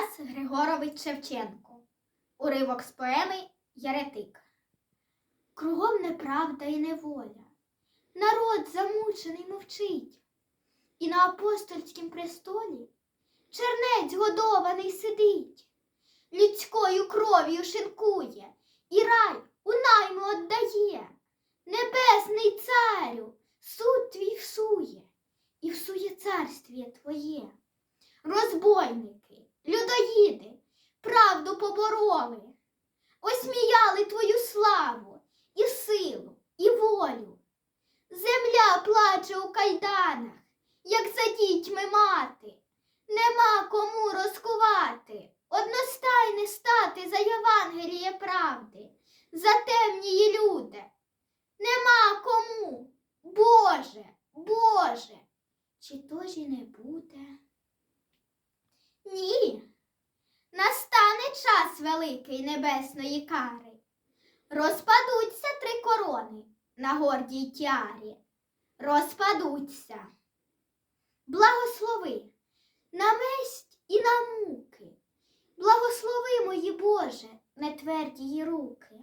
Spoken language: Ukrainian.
Тарас Григорович Шевченко. Уривок з поеми Яретик. Кругом неправда і неволя. Народ замучений мовчить. І на апостольськім престолі чернець годований сидить, людською кров'ю шинкує, і рай у найму отдає. Небесний царю, суд твій всує, і всує царствіє твоє. Розбойники, правду побороли, осміяли твою славу і силу, і волю. Земля плаче у кайданах, як за дітьми мати. Нема кому розкувати, одностайне стати за Євангеліє правди, за темнії люди. Нема кому, Боже, Боже, чи то ж і не буде? Час великий небесної кари. Розпадуться три корони на гордій тярі. Розпадуться. Благослови на месть і на муки. Благослови мої Боже, нетвердії руки.